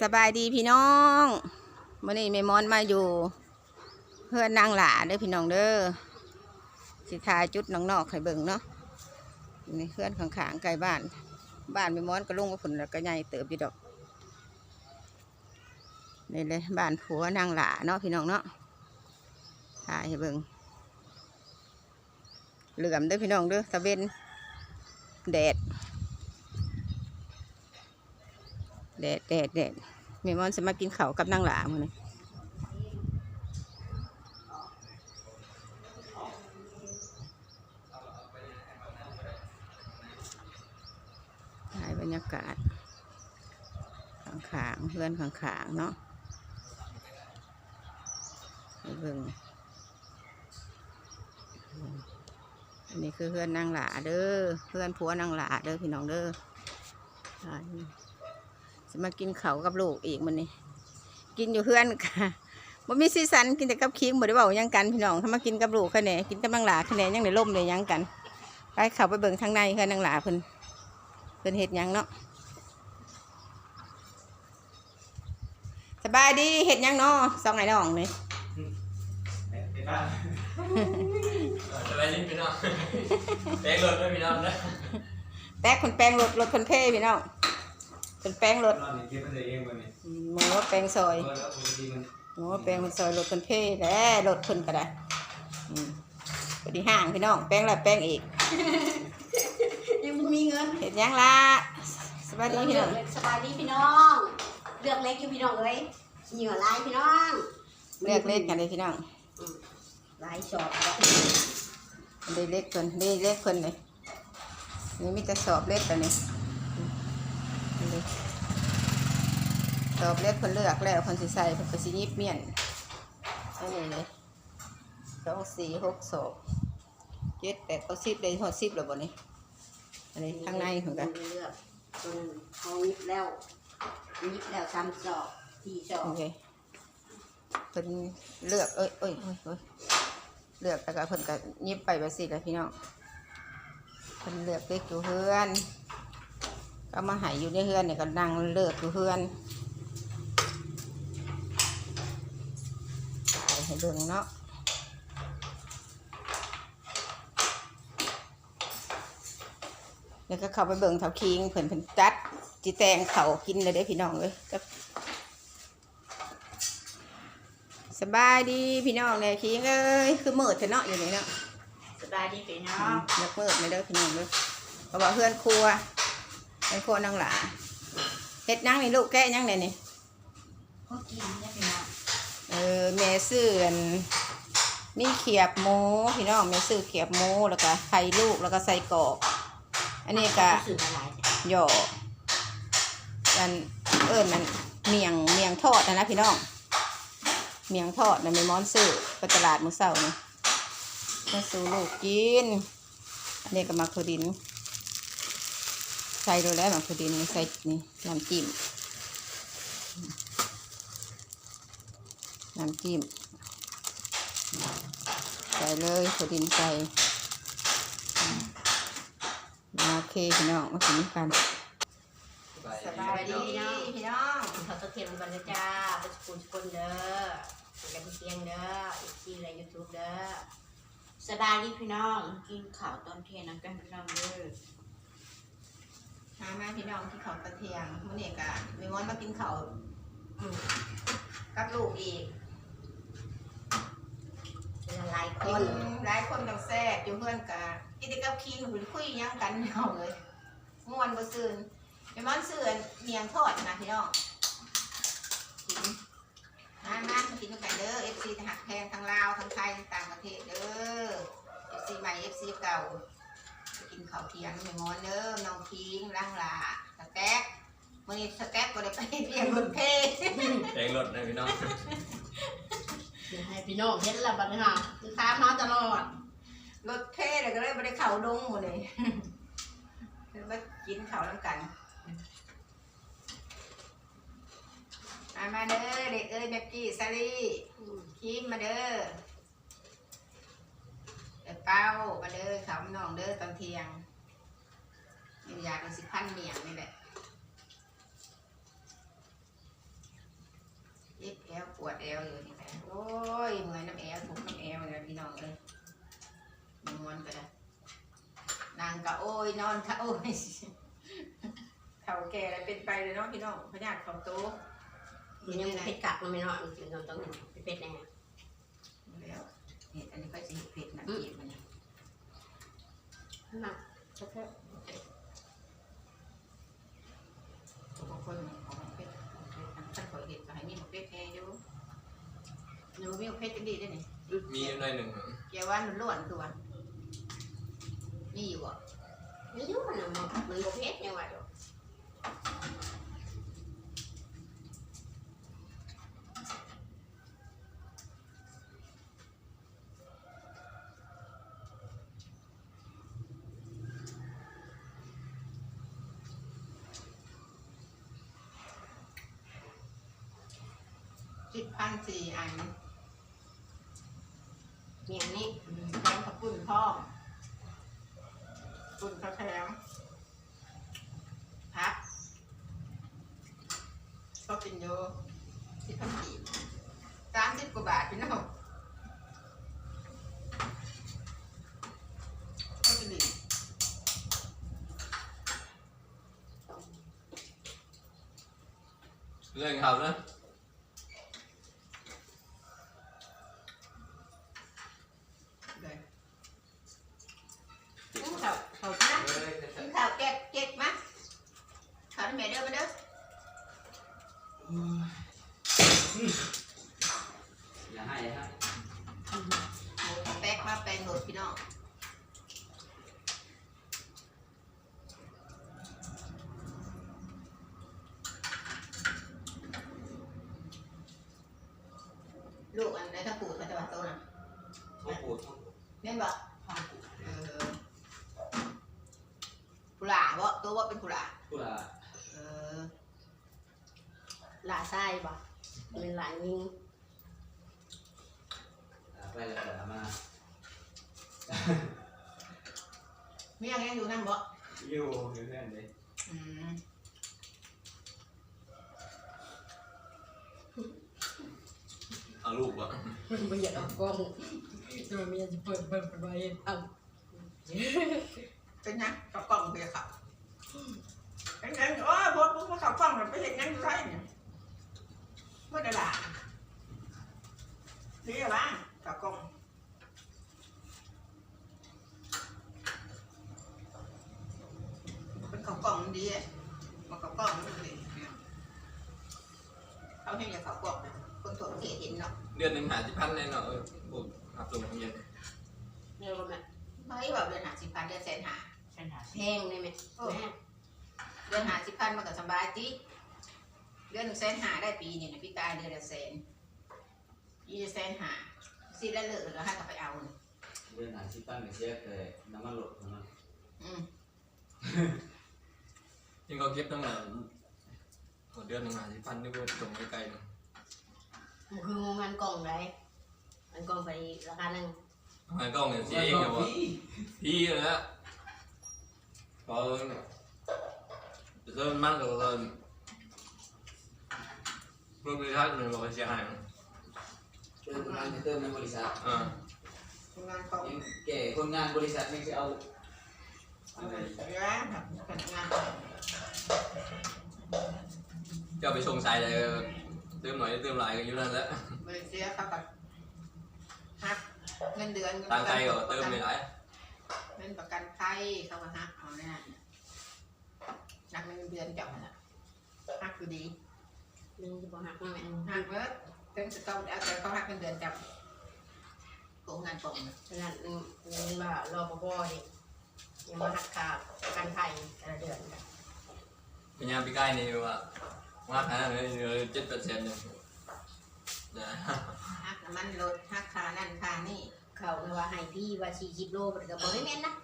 สบายดีพี่น้องมื่อนี้แม่มอนมาอยู่ เพื่อนนางหลาเด้อพี่น้องเด้อสิทาจุดน้องนอกไข่เบิงเนาะนี่เพื่อนข้างๆใกลบ้าน บ้านแม่มอนก็ลงมาผลก็ใหญ่เติบอยู่ดอกนี่เลยบ้านผัวนางหลาเนาะพี่น้องเนาะถ่ายให้เบิงเหลื่อมเด้อพี่น้องเด้อตะเวนแดด แดดแดดแดดแม่มอนจะมากินเขากับนางหลามือนี้ถ่ายบรรยากาศข้างๆเพื่อนข้างๆเนาะเบิ่งอันนี้คือเพื่อนนางหลาเด้อ เพื่อนผัวนางหลาเด้อพี่น้องเด้อ จะมากินเขาวกับลูกอีกมันนี่กินอยู่เพื่อนค่ะบ่มีซีซันกินแต่กับคิงบ่ได้เว้าหยังกันพี่น้องถ้ามากินกับลูกคะแนนกินกับนางหลาคะแนนยังได้ล่มเลยยังกัน ไปเข้าไปเบิ่งทางในค่ะนางหลาเพิ่นเพิ่นเฮ็ดหยังเนาะสบายดีเฮ็ดหยังเนาะสองไอ้น้องนี่ไปบ้านสบายดีพี่น้องแป้งรถด้วยพี่น้องนะแตกคนแปลงรถรถคนเพ่พี่น้อง คนแปลงรถนอนในเก็บมันเองมันนี่อืมหมูว่าแปลงซอยเออแล้วปกติมันหมูว่าแปลงมันซอยรถคนเพ่แหล้วรถคนก็ได้อืมพอดีห่างพี่น้องแปลงแล้วแปลงอีกยังบ่มีเงินเห็ดหยังละสบายดีพี่น้องสบายดีพี่น้อง เลือกเล็กอยู่พี่น้องเอ้ยเหยื่อลายพี่น้องเลือกเล็กกันเลยพี่น้องลายชอบแล้วอันนี้เล็กเพิ่นนี่เล็กเพิ่นเลยนี่มีแต่สอบเล็กแต่นี่อันนี้ สอบเล็กเพิ่นเลือกแล้วเพิ่นสิใส่เพิ่นก็สิหยิบเมียนอันนี้เลยสองสี่หกสอบเจ็ดแปดเก้าสิบเลยหอดสิบแล้วบ่นี่อันนี้ข้างในเหมือนกันเลือกตัวนึงเขายิบแล้วยิบแล้วซ้ำสอบสี่สอบโอเคเพิ่นเลือกเอ้ยเอ้ยเอ้ยเอ้ยเลือกแล้วก็เพิ่นก็หยิบไปแบบสิแหล้วพี่น้องเพิ่นเลือกเล็กอยู่เฮือน ก็มาใหายอยู่ในเฮือนเนี่ยก็นั่งเลือกอยู่เฮือนไป ให้เบิ่งเนาะแล้วก็เข้าไปเบิ่งเถาคิงเพิ่นเพิ่นจัดจิแตงเขากินเลยเด้อพี่น้องเลยก็สบายดีพี่น้องเนี่ยคิงเอ้ยคือมืดเถอะเนาะอยู่นี่เนาะสบายดีพี่น้ออืงมเลิกมืดไม่เด้อพี่น้องเด้อเพราะว่าเพื่อนครัวเพื่อนครัวนางหลาเฮ็ดหยังนี่ลูกแกะหยังเนี่ยนี่เขากินเนี่ยพี่น้ องเออแม่ซื้อนมีเขียบหมูพี่น้องแม่ซื้อเขียบหมูแล้วก็ไข่ลูกแล้วก็ใส่กรอกอันนี้ก็สื่ออะไรหย่ออันเอิญมันเมียงเมียงทอดนะนะพี่น้องเมียงทอดนะแม่ม้อนซื้อไปตลาดมื้อเช้านี่มาสู่ลูกกินอันนี้ก็มาคือดินใส่ดูแล้วมัคือดินใส่นี่น้ำจิ้ม น้ำจิ้ม ใส่เลยคือดินใส่อืมโอเคพี่น้องมากินกันสบายดีพี่น้องพี่น้องเขาตะเคียนกันนะจ้าไปสกุลสกุลเด้อไปกันเที่ยงเด้ออีกทีอะไรยูทูบเด้อสบายดีพี่น้อง กินข้าวตอนเที่ยงนะกันพี่น้องเด้อหามาพี่น้องที่เขาตะเทียงมื่อนี้ก็มีมอนมากินเขาวอืมกับลูกอีก เป็นหลาย คนหลายคนต้องแซ่บอยู่เพื่อนกันกินแต่กับคิงคุยคุยยังกันเอาเลยม่วนบ่ซื่นมีมอนซื่นเมียงทอดนะพี่น้องกินมามากินกันเด้อ FC ทหารแพงทั้งลาวทั้งไทยต่างประเทศเด้อ FC ใหม่ FC เก่ากินข้าวเที่ยงมีมอนเด้อน้องคิงล่างหลาสแต็กมื้อนี้สแต็กบ่ได้ไปเรียนรถเพแป้งรถนะพี่น้อง เดี๋ยวให้พี่น้องเห็นแล้วบัดนี้ค่ะคือค้ามาตลอดรถเท่เลยก็เลยไม่ได้เข่าดงหมดเลยคือว่ากินเข่าน้ำกันมามาเด้อเด็กเอ้ยแบ็กกี้ซารี่คิมมาเด้อเด็กเป้ามาเด้อเขาน้องเด้อตอนเที่ยงอยาเป็นสิพันเมียงนี่แหละจ็บแอวปวดแอวอยู่นี่แหละ โอ้ยเมื่อยน้ำแอวทุกน้ำแอวเลยพี่น้องเอ้ยม้วนไปเลยนางกะโอ้ยนอนกะโอ้ยเฒ่าแก่แล้วเป็นไปเลยเนาะพี่น้องพญาติเขาโตมันยังเผ็ดกักมันไม่เนาะมันจะต้องเผ็ดแน่แล้วเห็ดอันนี้ก็จะเห็ดเผ็ดนะเห็ดมันเนี่ยนะสักแค่บางคนของเผ็ดท่านขอเห็ดก็ให้มีหมกเผ็ดแห้งอยู่ห นูมีหมกเผ็ดจะดีด้วยนี่มีอยู่หน่อยหนึ่งเกี๊ยวหว่านล้วนๆตัวมีอยู่อะไม่รู้มันมันมันเผ็ดยังไงหรอสิบพันสี่อัน อย่างนี้อืมแถมกับปุ่นพ่อปุ่นเขาแถมพักก็เป็นโยสิบพันสี่สามสิบกว่าบาทพี่น้องก็จะดีเรื่องเขาเนอะ เลย เขาเขานะ กินข้าวแก๊กเก๊กมั้ยข้าวน้ำแม่เด้อมาเด้อ อย่าให้อย่าให้ หมูแป๊กมาแปลงโหลดพี่น้องลูกอันไหนถ้าปูดเขาจะว่าโตนะท้องปูดท้องปูดแม่นบ่เออผู้หลาบ่ตัวว่าเป็นผู้หลาพูดละเออหลาไส้บ่เป็นหลายิงไปเลยเดี๋ยวมา มียังยังอยู่นั่นบ่อยู่อยู่เพื่อนเลยอืมเอาลูกวะมันไม่อยากออกกล้องจะมันไม่อยากจะเปิดเปิดเปิดไว้เอาเป็นยังกับกล่องไปขับเป็นยังโอ้ยบดปุ๊บมาขับกล่องมันไปเห็นยังอยู่ไรเนี่ยเมื่อเดล่ะนี่อะไรบ้างกับกล่องเป็นของกล่องมันดีอะมากับกล่องมันดีเขาให้อย่าขับกล่องคนถั่วเสียเห็นเนาะ เดือนหนึ่งหาสิบพันเลยเนาะเออปูอับตัวมันเย็นเร็วกันไหมไม่แบบเดือนหาสิบพันเดือนแสนหาแพงเลยไหมแม่เดือนหาสิบพันมันก็สบายติเดือนหนึ่งแสนหาได้ปีนี่นะพี่ตายเดือนละแสนยี่แสนหาสิแล้วเลิกแล้วให้ก็ไปเอาน่ะเรื่องหาชิตั้งเสียเลยน้ำมันหลดน้ำมันอืมยังเขาเก็บตั้งแต่เดือนหนึ่งหาสิบพันนี่ก็ส่งไกลๆเนาะมัน คืองานกล่องไรมันกล่องไปราคาหนึ่งทำไมกล้องเนี่ยเสียเองเดี๋ยววะพี่เลยนะพอเริ่มมั่นก็เริ่มรวมบริษัทหนึ่งบอกว่าเสียหายมั้งเติมงานเติมในบริษัทอ่าทำงานกล่องยังแก่คนงานบริษัทยังจะเอาเอาไปเสียครับพนักงานจะไปชงใส่เลย เติมหน่อยเติมหลายกันอยู่นั่นแหละบริเสียเขาก็หักเงินเดือนต่างใจก็เติมไม่หลายเงินประกันภัยเขาก็หักเอาแน่นักเงินเดือนเจับน่ะหักอยู่ดีหนึ่งจะบอกหักมาแม่หักเมื่อเต็มสต๊อกแล้วแต่เขาหักเงินเดือนจับโกงงานกล่องน่ะขนาดเงินว่ารอปภดิยังมาหักค่าประกันภัยแต่ละเดือนกันพยายามไปใกล้นี่ว่า ว่าขนาดนี้เจ็ดเปอร์เซ็นต์เนี่ยนะหักน้ำมันรถหักค่านั่นค่านี่ เขาเลยว่าให้พี่ว่าสี่สิบโลมันก็บอกไม่แม่นนะ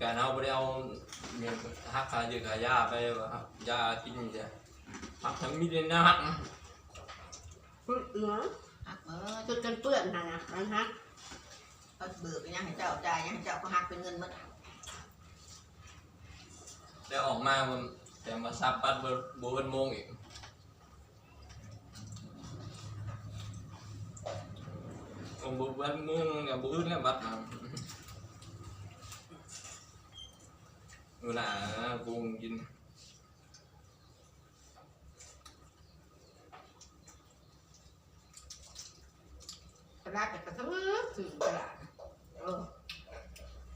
การเอาไปเอาเมียฮักขาเยอะขายาไปว่าฮักยากินนี่จ้ะฮักทั้งมีเดนนะฮักเนาะหักเออจุดกันเปื้อนนะนะมันฮักเขาเบิกไปยังให้เจ้าจ่ายยังให้เจ้าเขาหักเป็นเงินหมด แต่ออกมามันแต่มาซับปัดบโบนโมงอีกตรงบุบันโมงกับบุอื่นกับบัดมาเวลากูกิน ตลาดแต่กระทึกถึงตลาดเออ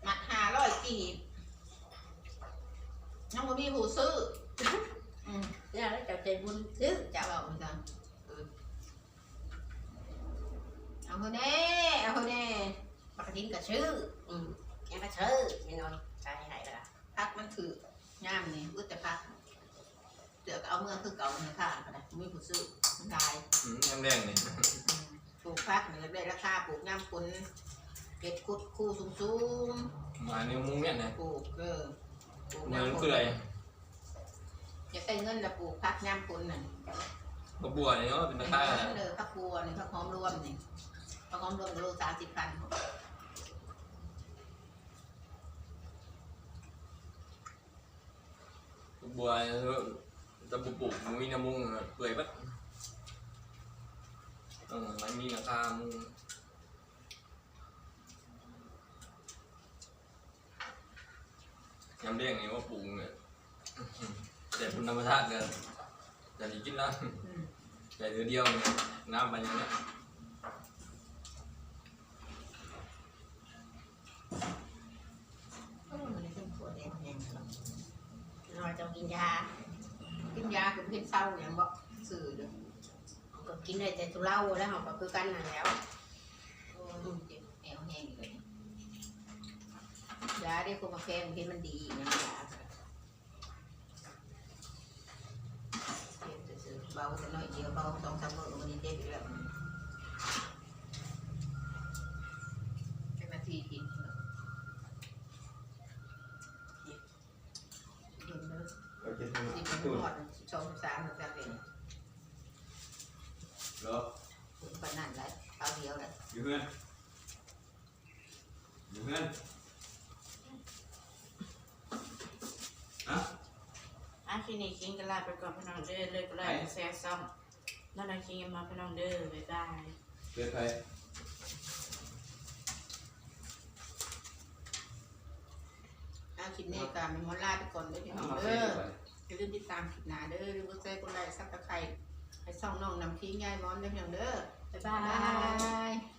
มัดหาร้อยกีบน้องบ่มี ผู้ซื้ออืมเนี่ยแล้วเจ้าใจบุญซื้อจะเอาไปจังเออเอาคนแน่เอาคนแน่ปกติก็ซื้ออืมยังก็ซื้อไม่น้อยใช่ไหนล่ะพักมันคือย่ามนี่อึดแต่พักเดี๋ยวก็เอาเมื่อคือเก่าเนื้อข้างก็ได้มีผู้ซื้อมันได้อืมน้ำแดงนี่อืมปลูกพักเนี่ยได้ราคาปลูกย่ามคนเก็บคุดคู่สูงสูงมาในมุ้งเนี่ยนะๆปลูกเออปลูกเหมือนย่ามคเปื่อยอ ยากได้เงินแล้วปลูกพักย่ามคนน่ะกระบัวเนี่ยเป็นเป็ตะนไคร้เงินเลยพักบัวนี่พักหอมรวมนี่พักหอมรวมโลสามสิบพันกระบัวจะปลูกมุ้ยน้ำมุ้งเปื่อยปัดเออมันมีราคามุ้งน้ำแดงนี่ว่าปลูกเนี่ย แต่คุณธรรมชาติกันแต่ที่กินแล้วอืมแต่เดียวเดียวเนี่ยน้ำไปอย่างเงี้ยเออมันนี่เป็นขวดแดงแดงครับน้อยเจ้ากินยา กินยาคือเพ็นเศร้าอย่างบอกสื่อเด้อก็กินได้แต่ทุเลาแล้วเขาก็คือกันนั่นแล้วโอ้ยเจ็บแอวแห้งอยู่เลยยาได้คุมาแข้งเห็นมันดีนะยาเจ็บซื่อๆเบา แต่น้อยเดียวเบาสองสามมือมันเจ็บอีกแล้วเป็นนาทีกินเห็นเลยเราจะทสิบมันหอดสองสามแบบนี้เหรอถึงปนนั้นเลยเอาเดียวเลยอยู่เพื่อน อาทีนี้กินกันลาไปก่อนพี่น้องเด้อเลยก็เลยแซ่ซ้ำนั่นนะกินกันมาพี่น้องเด้อบ๊ายบายเพื่อนใครเอาคลิปนี้ก็มีมอลลาไปก่อนเด้อพี่น้องเด้อไปอย่าลืมติดตามคลิปหน้าเด้อหรือว่าแซ่กดไลค์ซับสไครต์ให้ช่องน้องน้ำคิงยายมอนเด้อพี่น้องเด้อบ๊ายบาย